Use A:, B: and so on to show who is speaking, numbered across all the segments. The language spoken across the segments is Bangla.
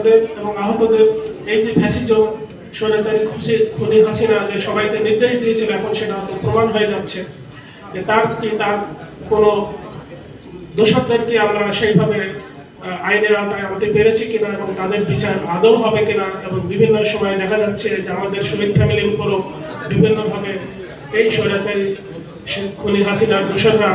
A: হতাহতদের এবং আহতদের এই যে ফ্যাসিজম, স্বৈরাচারী খুশি, খুনি হাসিনা যে সবাইকে নির্দেশ দিয়েছিল, এখন সেটা তো প্রমাণ হয়ে যাচ্ছে। যে তার কি তার কোনো দোষকদেরকে আমরা সেইভাবে আইনের আওতায় আনতে পেরেছি কিনা এবং তাদের বিচার আদৌ হবে কিনা এবং বিভিন্ন সময় দেখা যাচ্ছে যে আমাদের শহীদ ফ্যামিলির উপরও বিভিন্নভাবে এই স্বৈরাচারী খুনি হাসিনার দোষররা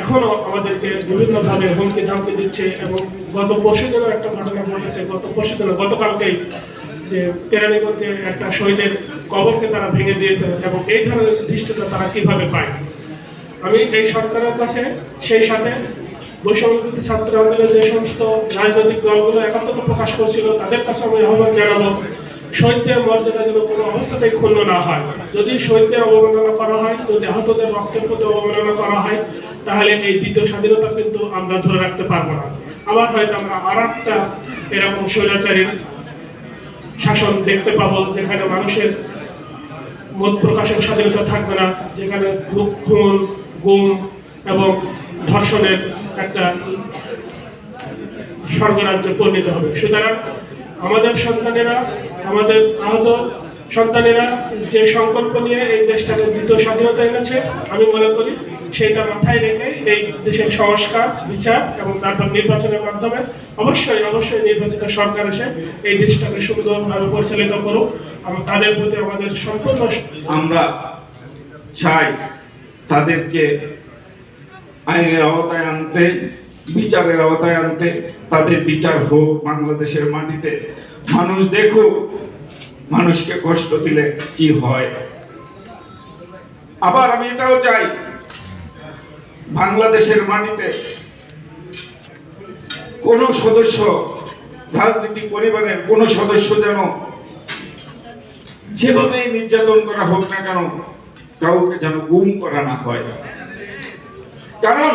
A: এখনও আমাদেরকে বিভিন্নভাবে হুমকি ধামকি দিচ্ছে এবং গত পরশু দিনও একটা ঘটনা ঘটেছে। গত পরশু দিনও, গতকালকেই যে কেরানীগঞ্জে একটা শহীদের কবরকে তারা ভেঙে দিয়েছে এবং এই ধরনের দৃষ্টিটা তারা কীভাবে পায়? আমি এই সরকারের কাছে, সেই সাথে বৈষম্যবিরোধী ছাত্র আন্দোলনের যে সমস্ত রাজনৈতিক দলগুলো একাত্মতা প্রকাশ করছিল, তাদের কাছে আমি আহ্বান জানাব শহীদদের মর্যাদা যেন কোনো অবস্থাতেই ক্ষুণ্ণ না হয়। যদি শহীদদের অবমাননা করা হয়, যদি আহতদের রক্তের প্রতি অবমাননা করা হয়, তাহলে এই দ্বিতীয় স্বাধীনতা কিন্তু আমরা ধরে রাখতে পারব না। আবার হয়তো আমরা আর একটা এরকম স্বৈরাচারীর শাসন দেখতে পাবো, যেখানে মানুষের মত প্রকাশের স্বাধীনতা থাকবে না, যেখানে খুন, গুম এবং ধর্ষণের একটা স্বর্গরাজ্যে পরিণত হবে। সুতরাং আমাদের সন্তানেরা, আমাদের আহত সন্তানেরা যে সংকল্প নিয়ে এই দেশটাকে দ্বিতীয় স্বাধীনতা এনেছে, আমি মনে করি সেইটা মাথায় রেখে এই দেশের সংস্কার, বিচার এবং তারপর নির্বাচনের মাধ্যমে অবশ্যই অবশ্যই নির্বাচিত সরকার এসে এই দেশটাকে সুন্দরভাবে পরিচালিত করুক এবং তাদের প্রতি আমাদের সম্পূর্ণ
B: আমরা চাই তাদেরকে আইনের আওতায় আনতে বিচারের আওতায় আনতে তাদের বিচার হোক বাংলাদেশের মাটিতে। মানুষ দেখুক, মানুষকে কষ্ট দিলে কি হয়। আবার আমি এটাও চাই, বাংলাদেশের মাটিতে কোনো সদস্য, রাজনীতি পরিবারের কোনো সদস্য যেন যেভাবে নির্যাতন করা হোক না কেন, কাউকে যেন গুম করা না হয়। কারণ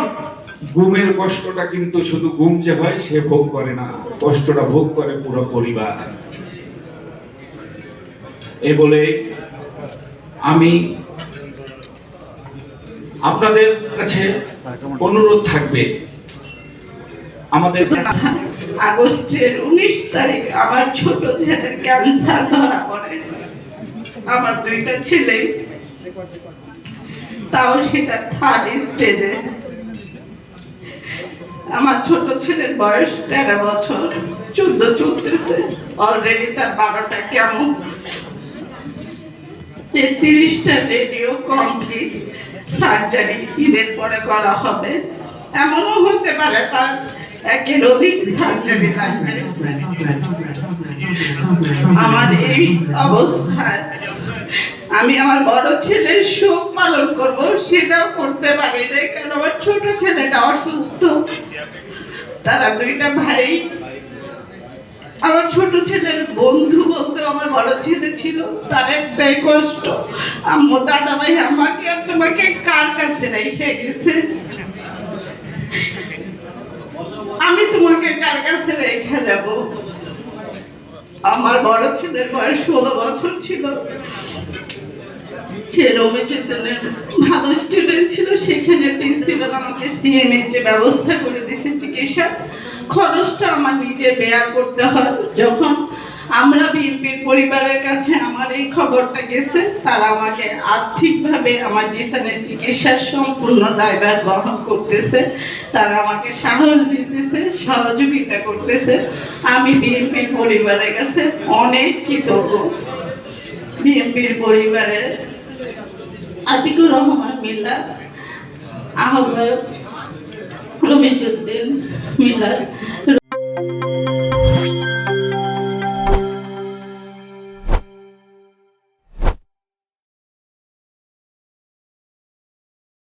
B: গুমের কষ্টটা কিন্তু শুধু গুম যে হয়, সে ভোগ করে না। কষ্টটা ভোগ করে পুরো পরিবার। এ বলে আমি আপনাদের কাছে অনুরোধ থাকবে। আমাদের
C: আগস্টের উনিশ তারিখ আমার ছোট ছেলের ক্যান্সার ধরা পড়ে। আমার দুইটা ছেলে। তাও সেটা থার্ড স্টেজে আমার ছোট ছেলের বয়স তেরো বছর চোদ্দ চলতেছে। অলরেডি তার বারোটা কেমন? তেত্রিশটা রেডিও কমপ্লিট সার্জারি ঈদের পরে করা হবে। এমনও হতে পারে তার একের অধিক সার্জারি লাগবে আমার এই অবস্থায় আমি আমার বড় ছেলের শোক পালন করব, সেটাও করতে পারি না কারণ আমার ছোট ছেলেটা অসুস্থ। তারা দুইটা ভাই। আমার ছোট ছেলের বন্ধু বলতে আমার বড় ছেলে ছিল, তার একটাই কষ্ট। আম্মু দাদা ভাই আমাকে আর তোমাকে কার কাছে রেখে গেছে? আমি তোমাকে কার কাছে রেখে যাব? আমার বড় ছেলের বয়স ষোলো বছর ছিল। সে রবিচিন্তনের ভালো স্টুডেন্ট ছিল, সেখানে প্রিন্সিপাল আমাকে সিএমএইচে ব্যবস্থা করে দিয়েছে চিকিৎসা। খরচটা আমার নিজে বেয়ার করতে হয়। যখন আমরা বিএনপির পরিবারের কাছে আমার এই খবরটা গেছে, তারা আমাকে আর্থিকভাবে আমার জিসানের চিকিৎসার সম্পূর্ণ দায়ভার বহন করতেছে। তারা আমাকে সাহস দিতেছে, সহযোগিতা করতেছে। আমি বিএনপির পরিবারের কাছে অনেক কৃতজ্ঞ। বিএনপির পরিবারের আতিকুর রহমান মিল্লা আহ্বায়ক রমিজউদ্দিন মিল্লাত